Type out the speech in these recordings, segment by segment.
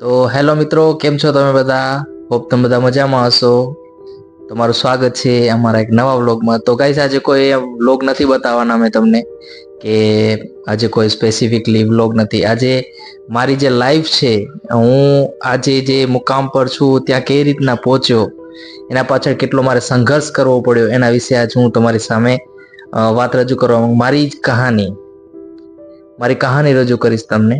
તો હેલો મિત્રો, કેમ છો તમે બધા? હોપ તમે બધા મજામાં હશો. તમારું સ્વાગત છે અમારા એક નવા વ્લોગમાં. તો ગાઈસ આજે કોઈ વ્લોગ નથી બતાવવાના મેં તમને કે આજે કોઈ સ્પેસિફિકલી વ્લોગ નથી. આજે મારી જે લાઈફ છે, હું આજે જે મુકામ પર છું, ત્યાં કઈ રીતના પહોંચ્યો, એના પાછળ કેટલો મારે સંઘર્ષ કરવો પડ્યો, એના વિશે આજ હું તમારી સામે વાત રજૂ કરવા મારી જ કહાની, મારી કહાની રજૂ કરીશ તમને.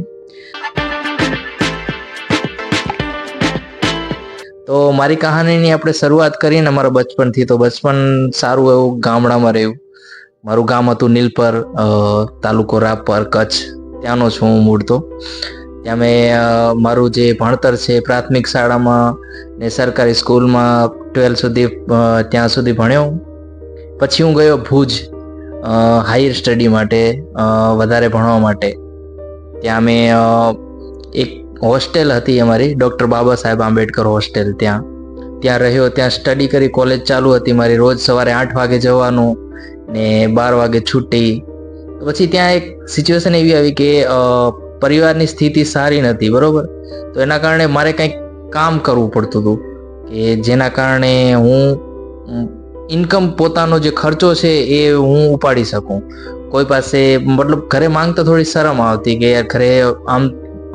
તો મારી કહાનીની આપણે શરૂઆત કરીએ ને મારા બચપનથી તો બચપન સારું એવું ગામડામાં રહ્યું. મારું ગામ હતું નીલપર તાલુકો રાપર, કચ્છ. ત્યાંનો છું હું મૂળ તો ત્યાં મેં મારું જે ભણતર છે પ્રાથમિક શાળામાં ને સરકારી સ્કૂલમાં ટ્વેલ્થ સુધી ત્યાં સુધી ભણ્યો. પછી હું ગયો ભુજ હાયર સ્ટડી માટે વધારે ભણવા માટે. ત્યાં મેં એક હોસ્ટેલ હતી અમારી, ડૉક્ટર બાબા સાહેબ આંબેડકર હોસ્ટેલ ત્યાં. ત્યાં રહ્યો, ત્યાં સ્ટડી કરી કોલેજ ચાલુ હતી મારી, રોજ સવારે આઠ વાગે જવાનું ને બાર વાગે છૂટી. પછી ત્યાં એક સિચ્યુએશન એવી આવી કે પરિવારની સ્થિતિ સારી નથી બરોબર? તો એના કારણે મારે કંઈક કામ કરવું પડતું હતું, કે જેના કારણે હું ઇન્કમ પોતાનો જે ખર્ચો છે એ હું ઉપાડી શકું. કોઈ પાસે મતલબ ઘરે માંગતા થોડી શરમ આવતી કે યાર ઘરે આમ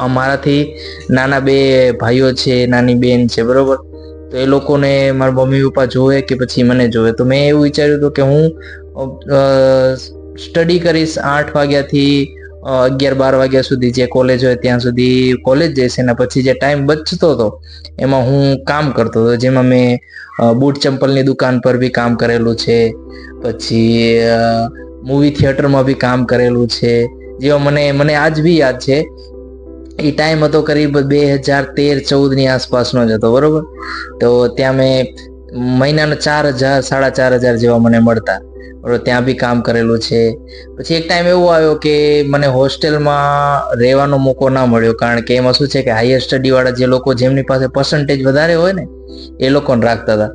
મારાથી નાના બે ભાઈઓ છે, નાની બેન છે, બરોબર? તો એ લોકોને મારા મમ્મી પપ્પા જોવે કે પછી મને જોવે. તો મેં એવું વિચાર્યું હતું કે હું સ્ટડી કરીશ આઠ વાગ્યાથી અગિયાર બાર વાગ્યા સુધી જે કોલેજ હોય ત્યાં સુધી કોલેજ જઈશ. એના પછી જે ટાઈમ બચતો હતો, એમાં હું કામ કરતો હતો. જેમાં મેં બૂટ ચંપલની દુકાન પર બી કામ કરેલું છે. પછી મૂવી થિયેટરમાં બી કામ કરેલું છે. જેમાં મને મને આજ બી યાદ છે એ ટાઈમ હતો કરીબ બે હજાર તેર ચૌદની આસપાસનો જ હતો, બરોબર? તો ત્યાં મેં મહિનાના ચાર હજાર, સાડા ચાર હજાર જેવા મને મળતા. બરોબર, ત્યાં બી કામ કરેલું છે. પછી એક ટાઈમ એવો આવ્યો કે મને હોસ્ટેલમાં રહેવાનો મોકો ના મળ્યો, કારણ કે એમાં શું છે કે હાયર સ્ટડીવાળા જે લોકો જેમની પાસે પર્સન્ટેજ વધારે હોય ને, એ લોકોને રાખતા હતા.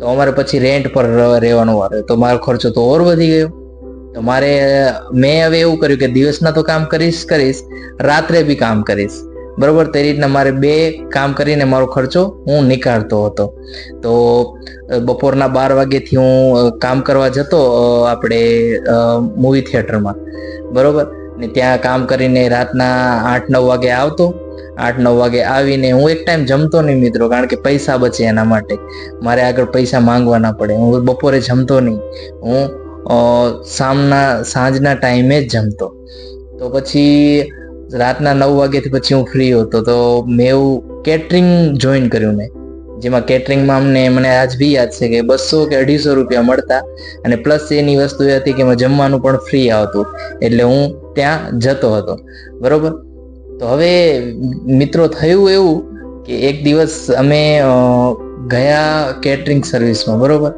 તો અમારે પછી રેન્ટ પર રહેવાનો વારો તો મારો ખર્ચો તો ઓર વધી ગયો. મારે, મેં હવે એવું કર્યું કે દિવસના તો કામ કરીશ કરીશ, રાત્રે બી કામ કરીશ. બરોબર? તે રીતના મારે બે કામ કરીને મારો ખર્ચો હું નીકાળતો હતો. તો બપોરના બાર વાગ્યાથી હું કામ કરવા જતો આપણે મૂવી થિયેટરમાં બરોબર? ને ત્યાં કામ કરીને રાતના આઠ નવ વાગે આવતો. આઠ નવ વાગે આવીને હું એક ટાઈમ જમતો નહીં મિત્રો, કારણ કે પૈસા બચે એના માટે. મારે આગળ પૈસા માંગવાના પડે. હું બપોરે જમતો નહીં. હું સામના, સાંજના ટાઈમે જ જમતો. તો પછી રાતના નવ વાગ્યાથી પછી હું ફ્રી હતો. તો મેં એવું કેટરિંગ જોઈન કર્યું મેં. જેમાં કેટરિંગમાં અમને, મને આજ બી યાદ છે કે બસો કે અઢીસો રૂપિયા મળતા અને પ્લસ એની વસ્તુ એ હતી કે એમાં જમવાનું પણ ફ્રી આવતું. એટલે હું ત્યાં જતો હતો. બરોબર? તો હવે મિત્રો થયું એવું કે એક દિવસ અમે ગયા કેટરિંગ સર્વિસમાં બરોબર?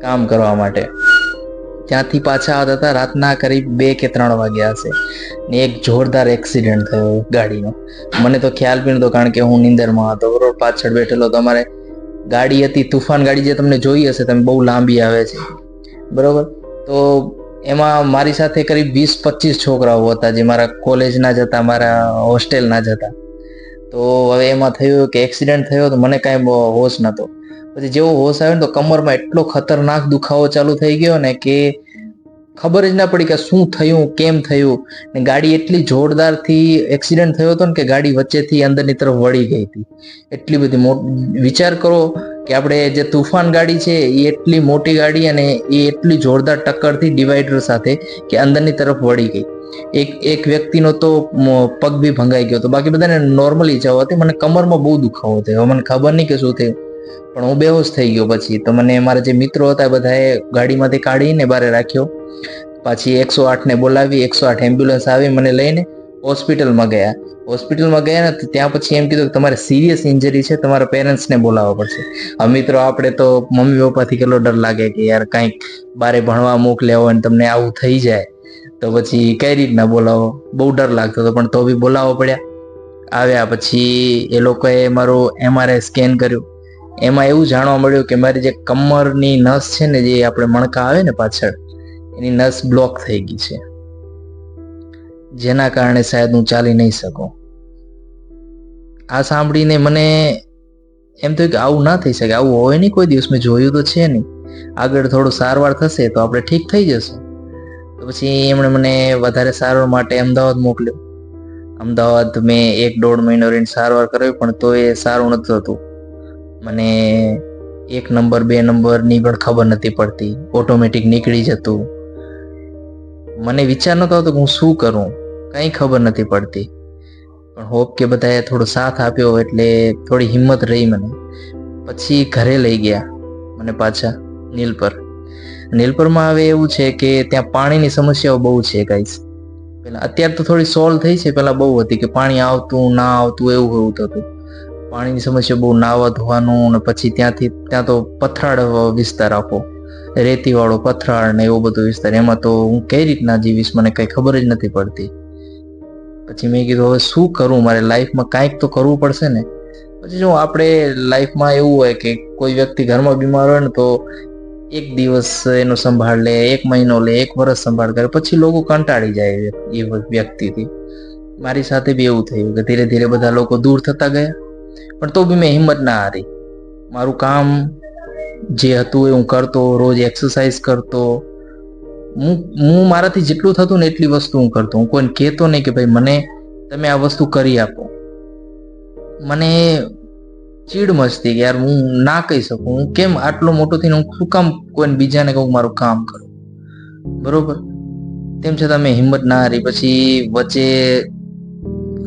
કામ કરવા માટે. ત્યાંથી પાછા આવતા હતા, રાતના કરીબ બે કે ત્રણ વાગ્યા હશે. ને એક જોરદાર એક્સિડન્ટ થયો ગાડીનો. મને તો ખ્યાલ બી નતો, કારણ કે હું નિંદરમાં હતો. બરોબર પાછળ બેઠેલો તો અમારે ગાડી હતી, તુફાન ગાડી જે તમને જોઈ હશે, તમે બહુ લાંબી આવે છે. બરોબર? તો એમાં મારી સાથે કરીબ વીસ પચીસ છોકરાઓ હતા, જે મારા કોલેજના જ હતા, મારા હોસ્ટેલના જ હતા. તો હવે એમાં થયું કે એક્સિડન્ટ થયો તો મને કાંઈ હોશ નહોતો પછી જેવો હોશ આવ્યો ને તો કમરમાં એટલો ખતરનાક દુખાવો ચાલુ થઈ ગયો ને કે ખબર જ ના પડી કે શું થયું, કેમ થયું. ને ગાડી એટલી જોરદારથી એક્સિડન્ટ થયો હતો ને કે ગાડી વચ્ચેથી અંદરની તરફ વળી ગઈ હતી. એટલી બધી મોટ વિચાર કરો કે આપણે જે તુફાન ગાડી છે એ એટલી મોટી ગાડી અને એ એટલી જોરદાર ટક્કરથી ડિવાઈડર સાથે કે અંદરની તરફ વળી ગઈ. એક એક વ્યક્તિનો તો પગ બી ભંગાઈ ગયો હતો. બાકી બધાને નોર્મલ હતી મને કમરમાં બહુ દુખાવો થયો. મને ખબર નહીં કે શું થયું. પણ હું બેહોશ થઈ ગયો પછી. તો મને મારા જે મિત્રો હતા બધાએ ગાડીમાંથી કાઢીને બહાર રાખ્યો. પછી એકસો આઠને બોલાવી, એકસો આઠ એમ્બ્યુલન્સ આવી મને લઈને હોસ્પિટલમાં ગયા. હોસ્પિટલમાં ગયા ને ત્યાં પછી એમ કીધું કે તમારે સિરિયસ ઇન્જરી છે, તમારા પેરેન્ટ્સને બોલાવવા પડશે. હવે મિત્રો, આપણે તો મમ્મી પપ્પાથી કેટલો ડર લાગે કે યાર કાંઈક બારે ભણવા મોકલ્યા હોય ને તમને આવું થઈ જાય. તો પછી કઈ રીતના બોલાવો? બહુ ડર લાગતો હતો, પણ તો બી બોલાવવા પડ્યા. આવ્યા પછી એ લોકોએ મારું એમઆરઆઈ સ્કેન કર્યું. એમાં એવું જાણવા મળ્યું કે મારી જે કમરની નસ છે ને જે આપણે મણકા આવે ને પાછળ, એની નસ બ્લોક થઈ ગઈ છે. જેના કારણે શાયદ હું ચાલી નહીં શકું. આ સાંભળીને મને એમ થયું કે આવું ના થઈ શકે, આવું હોય નહીં કોઈ દિવસ, મેં જોયું તો છે નહીં. આગળ થોડું સારવાર થશે તો આપણે ઠીક થઈ જશું. તો પછી એમણે મને વધારે સારવાર માટે અમદાવાદ મોકલ્યો. અમદાવાદ મેં એક દોઢ મહિનો રહીને સારવાર કરાવી, પણ તો એ સારું નથી થતું મને એક નંબર, બે નંબરની પણ ખબર નથી પડતી. ઓટોમેટિક નીકળી જતું. મને વિચાર નતો આવતો કે હું શું કરું. કંઈ ખબર નથી પડતી. પણ હોપ કે બધાએ થોડો સાથ આપ્યો એટલે થોડી હિંમત રહી મને. પછી ઘરે લઈ ગયા મને પાછા નીલપર નીલપરમાં હવે એવું છે કે ત્યાં પાણીની સમસ્યાઓ બહુ છે ગાઈસ પેલા અત્યારે તો થોડી સોલ્વ થઈ છે. પેલા બહુ હતી કે પાણી આવતું, ના આવતું, એવું એવું થતું પાણીની સમસ્યા બહુ નાવા ધોવાનું ને પછી ત્યાંથી ત્યાં તો પથરાળ વિસ્તાર આખો. રેતી વાળો પથરાળ ને એવો બધો વિસ્તાર. એમાં તો હું કઈ રીતના જીવીશ મને કઈ ખબર જ નથી પડતી. પછી મેં કીધું, હવે શું કરું? મારે લાઈફમાં કાંઈક તો કરવું પડશે ને. પછી જો આપણે લાઈફમાં એવું હોય કે કોઈ વ્યક્તિ ઘરમાં બીમાર હોય ને તો એક દિવસ એનો સંભાળ લે, એક મહિનો લે, એક વર્ષ સંભાળ કરે, પછી લોકો કંટાળી જાય એ વ્યક્તિથી. મારી સાથે બી એવું થયું કે ધીરે ધીરે બધા લોકો દૂર થતા ગયા. પણ તો બી મેં હિંમત ના હારી. મારું કામ જે હતું એ હું કરતો, રોજ એક્સરસાઇઝ કરતો. હું હું મારાથી જેટલું થતું ને એટલી વસ્તુ હું કરતો. હું કોઈને કહેતો નહીં કે ભાઈ મને તમે આ વસ્તુ કરી આપો. મને ચીડ મચતી કે યાર હું ના કહી શકું. હું કેમ આટલો મોટો થઈને હું શું કામ કોઈને બીજાને કહું મારું કામ કરું? બરોબર? તેમ છતાં મેં હિંમત ના હારી. પછી વચ્ચે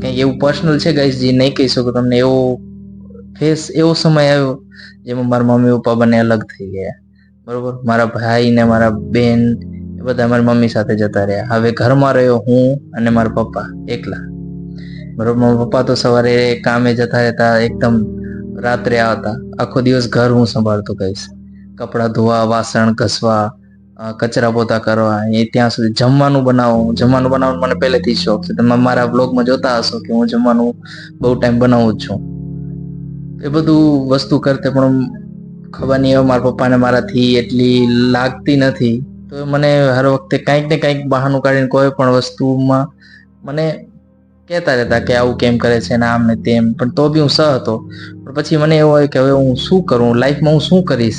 કંઈક એવું પર્સનલ છે ગાઈસ જે નહીં કહી શકું તમને, એવો ફેસ એવો સમય આવ્યો જેમાં મારા મમ્મી પપ્પા બંને અલગ થઈ ગયા. બરોબર? મારા ભાઈ ને મારા બેન એ બધા મારી મમ્મી સાથે જતા રહ્યા. હવે ઘરમાં રહ્યો હું અને મારા પપ્પા, એકલા. બરોબર? મારા પપ્પા તો સવારે કામે જતા રહેતા, એકદમ રાત્રે આવતા. આખો દિવસ ઘર હું સંભાળતો કહીશ. કપડાં ધોવા, વાસણ ઘસવા કચરા પોતા કરવા, એ ત્યાં સુધી જમવાનું બનાવું. જમવાનું બનાવવાનું મને પહેલેથી શોખ છે. તમે મારા બ્લોગમાં જોતા હશો કે હું જમવાનું બહુ ટાઈમ બનાવું જ છું. એ બધું વસ્તુ કરતે પણ ખબર નહીં, હવે મારા પપ્પાને મારાથી એટલી લાગતી નથી. તો મને હર વખતે કંઈક ને કંઈક બહાનું કાઢીને કોઈ પણ વસ્તુમાં મને કહેતા રહેતા કે આવું કેમ કરે છે ને આમ ને તેમ. પણ તો બી હું સહ હતો. પણ પછી મને એવું હોય કે હવે હું શું કરું? લાઈફમાં હું શું કરીશ?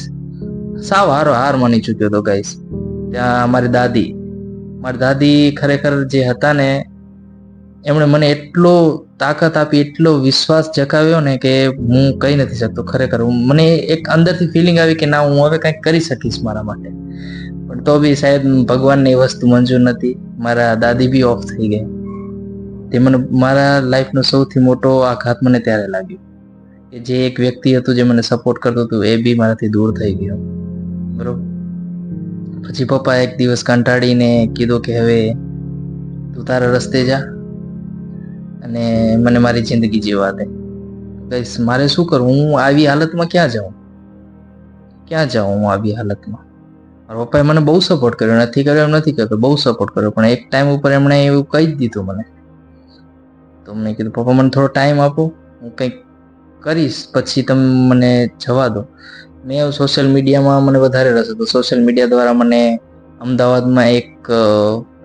સાવ હારો હાર માની ચૂક્યો હતો ગાઈસ ત્યાં મારી દાદી. મારી દાદી ખરેખર જે હતા ને, એમણે મને એટલો તાકાત આપી, એટલો વિશ્વાસ જગાવ્યો ને કે હું કહી નથી શકતો ખરેખર. મને એક અંદરથી ફિલિંગ આવી કે ના, હું હવે કંઈક કરી શકીશ મારા માટે. પણ તો બી સાહેબ ભગવાનને એ વસ્તુ મંજૂર નથી. મારા દાદી બી ઓફ થઈ ગઈ તે મને, મારા લાઈફનો સૌથી મોટો આઘાત મને ત્યારે લાગ્યો. કે જે એક વ્યક્તિ હતું જે મને સપોર્ટ કરતું હતું, એ બી મારાથી દૂર થઈ ગયો. બરોબર? પછી પપ્પા એક દિવસ કંટાળીને કીધું કે હવે તું તારા રસ્તે જા અને મને મારી જિંદગી જીવા દે. કહીશ, મારે શું કરવું હું આવી હાલતમાં ક્યાં જાઉં? ક્યાં જાઉં હું આવી હાલતમાં? મારા પપ્પાએ મને બહુ સપોર્ટ કર્યો. નથી કર્યો, એમ નથી કર્યો બહુ સપોર્ટ કર્યો. પણ એક ટાઈમ ઉપર એમણે એવું કહી જ દીધું મને. તો મેં કીધું, પપ્પા, મને થોડો ટાઈમ આપો. હું કંઈક કરીશ, પછી તમે મને જવા દો. મેં સોશિયલ મીડિયામાં મને વધારે રસ હતો. સોશિયલ મીડિયા દ્વારા મને અમદાવાદમાં એક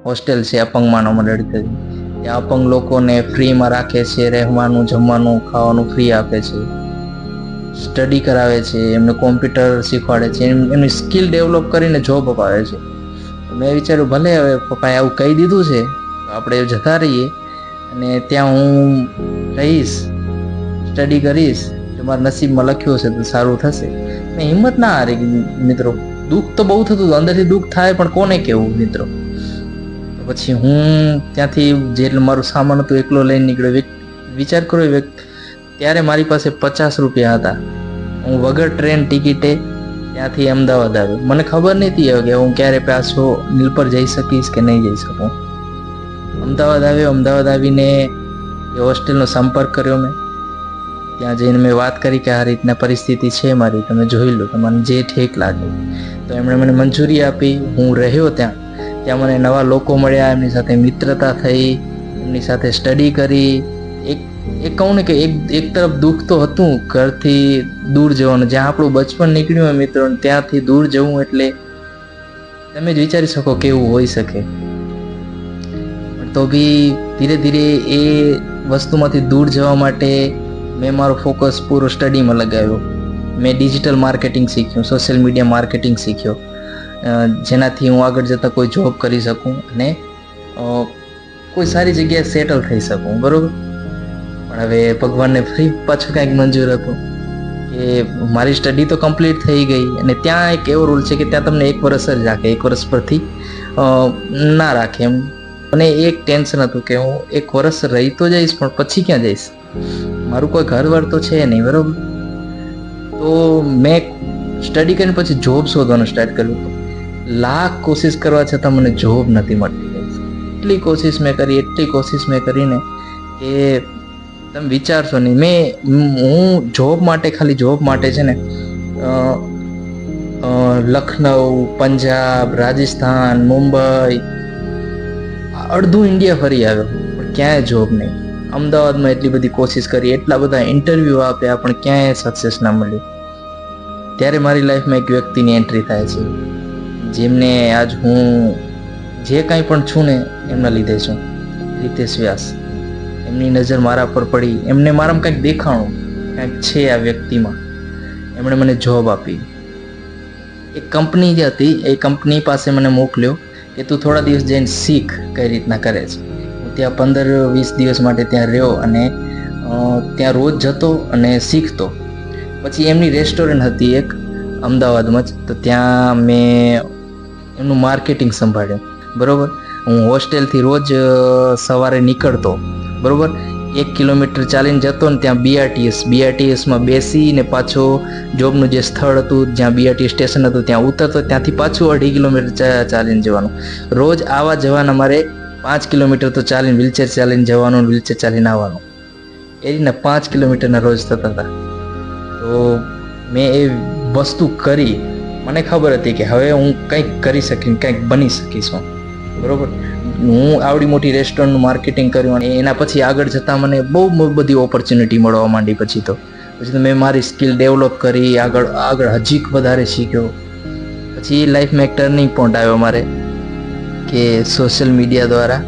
હોસ્ટેલ છે અપંગમાંનો માનવ મંડળ ત્યાં અપંગ લોકોને ફ્રીમાં રાખે છે, રહેવાનું, જમવાનું, ખાવાનું ફ્રી આપે છે. સ્ટડી કરાવે છે, એમને કોમ્પ્યુટર શીખવાડે છે એમની સ્કિલ ડેવલપ કરીને જોબ અપાવે છે. મેં વિચાર્યું ભલે હવે પપ્પાએ આવું કહી દીધું છે આપણે જતા રહીએ. અને ત્યાં હું રહીશ સ્ટડી કરીશ મારા નસીબમાં લખ્યું હશે તો સારું થશે. મેં હિંમત ના હારી મિત્રો. દુઃખ તો બહુ થતું હતું. અંદરથી દુઃખ થાય, પણ કોને કેવું મિત્રો? પછી હું ત્યાંથી જેટલું મારું સામાન હતું, એકલો લઈને નીકળ્યો. વિચાર કરો ત્યારે મારી પાસે પચાસ રૂપિયા હતા. હું વગર ટ્રેન ટિકિટે ત્યાંથી અમદાવાદ આવ્યો. મને ખબર નથી કે હું ક્યારે પાછો નીલપર જઈ શકીશ કે નહીં જઈ શકું. અમદાવાદ આવ્યો. અમદાવાદ આવીને એ હોસ્ટેલનો સંપર્ક કર્યો મેં. ત્યાં જઈને મેં વાત કરી કે આ રીતના પરિસ્થિતિ છે મારી તમે જોઈ લો તમને જે ઠીક લાગે. તો એમણે મને મંજૂરી આપી, હું રહ્યો ત્યાં. ત્યાં મને નવા લોકો મળ્યા, એમની સાથે મિત્રતા થઈ, એમની સાથે સ્ટડી કરી. એક એક કહું ને કે એક એક તરફ દુઃખ તો હતું, ઘરથી દૂર જવાનું. જ્યાં આપણું બચપન નીકળ્યું હોય મિત્રો ત્યાંથી દૂર જવું એટલે તમે જ વિચારી શકો કેવું હોઈ શકે. તો બી ધીરે ધીરે એ વસ્તુમાંથી દૂર જવા માટે મેં મારો ફોકસ પૂરો સ્ટડીમાં લગાવ્યો. મેં ડિજિટલ માર્કેટિંગ શીખ્યું સોશિયલ મીડિયા માર્કેટિંગ શીખ્યો. જેનાથી હું આગળ જતાં કોઈ જોબ કરી શકું અને કોઈ સારી જગ્યાએ સેટલ થઈ શકું, બરાબર? પણ હવે ભગવાનને ફરી પાછું કાંઈક મંજૂર હતું કે મારી સ્ટડી તો કમ્પ્લીટ થઈ ગઈ અને ત્યાં એક એવો રૂલ છે કે ત્યાં તમને એક વર્ષ જ રાખે, એક વર્ષ પરથી ના રાખે એમ. મને એક ટેન્શન હતું કે હું એક વર્ષ રહી તો જઈશ, પણ પછી ક્યાં જઈશ? મારું કોઈ ઘરવાર તો છે નહીં, બરાબર? તો મેં સ્ટડી કરીને પછી જોબ શોધવાનું સ્ટાર્ટ કર્યું લાખ કોશિશ કરવા છતાં મને જોબ નથી મળતી. એટલી કોશિશ મેં કરી, એટલી કોશિશ મેં કરીને કે તમે વિચારશો નહીં. મેં, હું જોબ માટે, ખાલી જોબ માટે છે ને લખનઉ, પંજાબ, રાજસ્થાન, મુંબઈ, અડધું ઇન્ડિયા ફરી આવ્યો. પણ ક્યાંય જોબ નહીં. અમદાવાદમાં એટલી બધી કોશિશ કરી, એટલા બધા ઇન્ટરવ્યૂ આપ્યા પણ ક્યાંય સક્સેસ ના મળ્યું ત્યારે મારી લાઈફમાં એક વ્યક્તિની એન્ટ્રી થાય છે. જેમને આજ હું જે કાંઈ પણ છું ને, એમના લીધે છું. રીતેશ વ્યાસ. એમની નજર મારા પર પડી. એમને મારામાં કંઈક દેખાણું, કંઈક છે આ વ્યક્તિમાં. એમણે મને જોબ આપી. એક કંપની જે હતી, એ કંપની પાસે મને મોકલ્યો કે તું થોડા દિવસ જઈને શીખ કઈ રીતના કરે છે. ત્યાં પંદર વીસ દિવસ માટે ત્યાં રહ્યો અને ત્યાં રોજ જતો અને શીખતો. પછી એમની રેસ્ટોરન્ટ હતી એક, અમદાવાદમાં જ. તો ત્યાં મેં એમનું માર્કેટિંગ સંભાળ્યું. બરાબર? હું હોસ્ટેલથી રોજ સવારે નીકળતો. બરાબર? એક કિલોમીટર ચાલીને જતો ને ત્યાં બીઆરટીએસ બીઆરટીએસમાં બેસીને પાછો જોબનું જે સ્થળ હતું, જ્યાં બીઆરટી સ્ટેશન હતું, ત્યાં ઉતરતો. ત્યાંથી પાછું અઢી કિલોમીટર ચાલીને જવાનું. રોજ આવા જવાના મારે પાંચ કિલોમીટર તો ચાલીને વ્હીલચેર ચાલીને જવાનું વ્હીલચેર ચાલીને આવવાનું. એ રીતના પાંચ કિલોમીટરના રોજ થતા હતા. તો મેં એ વસ્તુ કરી. મને ખબર હતી કે હવે હું કંઈક કરી શકીશ, કંઈક બની શકીશ હું. બરાબર? હું આવડી મોટી રેસ્ટોરન્ટનું માર્કેટિંગ કર્યું અને એના પછી આગળ જતાં મને બહુ બધી ઓપોર્ચ્યુનિટી મળવા માંડી પછી તો. પછી તો મેં મારી સ્કિલ ડેવલપ કરી, આગળ આગળ હજી વધારે શીખ્યો. પછી લાઈફમાં એક ટર્નિંગ પોઈન્ટ આવ્યો મારે. કે સોશિયલ મીડિયા દ્વારા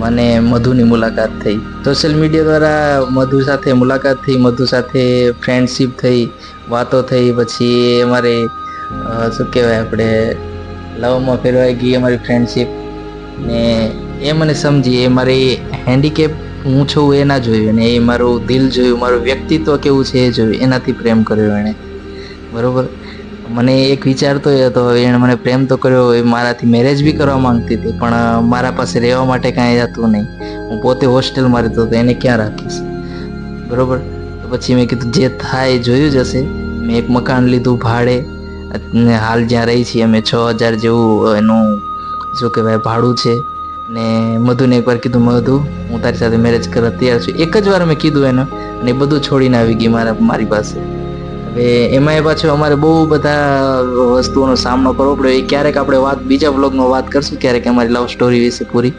મને મધુની મુલાકાત થઈ. સોશિયલ મીડિયા દ્વારા મધુ સાથે મુલાકાત થઈ, મધુ સાથે ફ્રેન્ડશિપ થઈ, વાતો થઈ, પછી અમારે શું કહેવાય આપણે, લવમાં ફેરવાઈ ગઈ અમારી ફ્રેન્ડશીપ ને એ મને સમજી, એ મારી હેન્ડીકેપ હું છું એ ના જોયું ને એ મારું દિલ જોયું, મારું વ્યક્તિત્વ કેવું છે એ જોયું, એનાથી પ્રેમ કર્યો એણે. બરોબર? મને એક વિચાર તો એ હતો, એણે મને પ્રેમ તો કર્યો, એ મારાથી મેરેજ બી કરવા માંગતી હતી, પણ મારા પાસે રહેવા માટે કાંઈ હતું નહીં. હું પોતે હોસ્ટેલમાં રહેતો હતો, એને ક્યાં રાખીશ? બરાબર? તો પછી મેં કીધું, જે થાય જોયું જ હશે. મેં એક મકાન લીધું ભાડે હાલ જ્યાં રહી છીએ અમે છ હજાર જેવું એનું, શું કહેવાય, ભાડું છે. ને મધુને એકવાર કીધું, મધુ, હું તારી સાથે મેરેજ કરવા તૈયાર છું. એક જ વાર મેં કીધું એને, અને એ બધું છોડીને આવી ગઈ મારા, મારી પાસે. હવે એમાં એ પાછું અમારે બહુ બધા વસ્તુઓનો સામનો કરવો પડ્યો. એ ક્યારેક આપણે વાત, બીજા બ્લોગમાં વાત કરશું, ક્યારેક અમારી લવ સ્ટોરી વિશે પૂરી.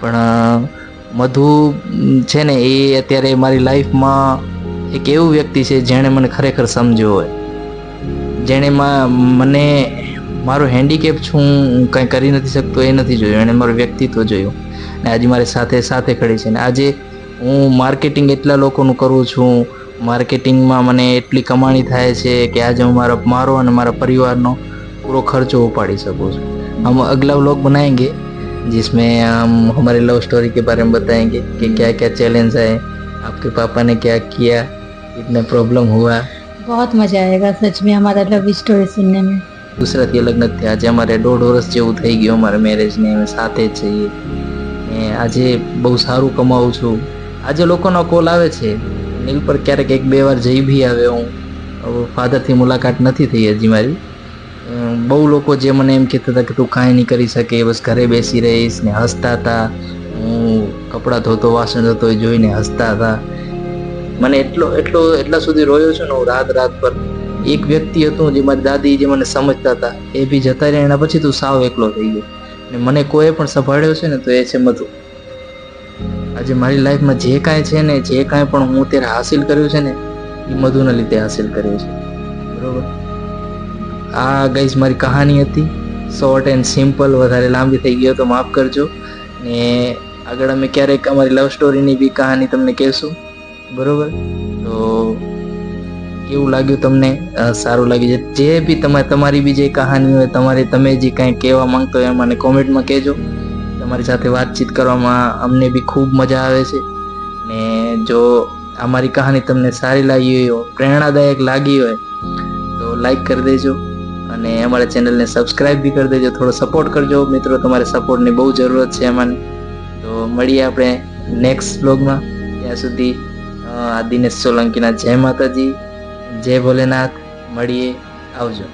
પણ મધુ છે ને, એ અત્યારે મારી લાઈફમાં એક એવું વ્યક્તિ છે જેણે મને ખરેખર સમજ્યો હોય. જેણે મને મારો હેન્ડીકેપ છું હું કંઈ કરી નથી શકતો, એ નથી જોયું. એણે મારું વ્યક્તિત્વ જોયું. ને આજે મારી સાથે સાથે ખડી છે. ને આજે હું માર્કેટિંગ એટલા લોકોનું કરું છું માર્કેટિંગમાં મને એટલી કમાણી થાય છે કે આજે હું મારા મારો અને મારા પરિવારનો પૂરો ખર્ચો ઉપાડી શકું છું हम अगला व्लॉग बनाएंगे जिसमें हम हमारे लव स्टोरी के बारे में बताएंगे कि क्या क्या चैलेंज है आपके पापा ने क्या किया इतना प्रॉब्लम हुआ बहुत मजा आएगा सच में हमारा लव स्टोरी सुनने में ગુજરાતી અલગ નથી આજે અમારે દોઢ વર્ષ જેવું થઈ ગયું અમારે મેરેજને અમે સાથે જ છીએ ને આજે બહુ સારું કમાવું છું આજે લોકોનો કોલ આવે છે નીલ પર ક્યારેક એક બે વાર જઈ બી આવ્યો હું. ફાધરથી મુલાકાત નથી થઈ હજી મારી. બહુ લોકો જે મને એમ કહેતા હતા કે તું કાંઈ નહીં કરી શકે, બસ ઘરે બેસી રહીશ ને હસતા હતા. હું કપડાં ધોતો, વાસણ ધોતો જોઈને હસતા હતા. મને એટલો એટલો, એટલા સુધી રોયો છું ને હું રાત રાત પર. એક વ્યક્તિ હતું જે મારી દાદી જે મને સમજતા હતા, એ બી જતા રહ્યા એના પછી તું સાવ એકલો થઈ ગયો. ને મને કોઈ પણ સંભાળ્યો છે ને તો એ છે મધુ. આજે મારી લાઈફમાં જે કાંઈ છે ને, જે કાંઈ પણ હું અત્યારે હાસિલ કર્યું છે ને, એ મધુના લીધે હાસિલ કર્યું છે. બરોબર? આ ગઈસ મારી કહાની હતી. શોર્ટ એન્ડ સિમ્પલ વધારે લાંબી થઈ ગયો તો માફ કરજો. ને આગળ અમે ક્યારેક અમારી લવ સ્ટોરીની બી કહાની તમને કહેશું. બરોબર? તો કેવું લાગ્યું તમને? સારું લાગ્યું. છે જે બી તમે, તમારી બી જે કહાની હોય, તમારી તમે જે કાંઈ કહેવા માંગતો હોય, એ મને કોમેન્ટમાં કહેજો. તમારી સાથે વાતચીત કરવામાં અમને બી ખૂબ મજા આવે છે. ને જો અમારી કહાની તમને સારી લાગી હોય પ્રેરણાદાયક લાગી હોય, તો લાઈક કરી દેજો અને અમારા ચેનલને સબસ્ક્રાઈબ બી કરી દેજો. થોડો સપોર્ટ કરજો. મિત્રો, તમારે સપોર્ટની બહુ જરૂરત છે એમાં. તો મળીએ આપણે નેક્સ્ટ બ્લોગમાં ત્યાં સુધી આ દિનેશ સોલંકીના જય માતાજી, જય ભોલેનાથ. મળીએ. આવજો.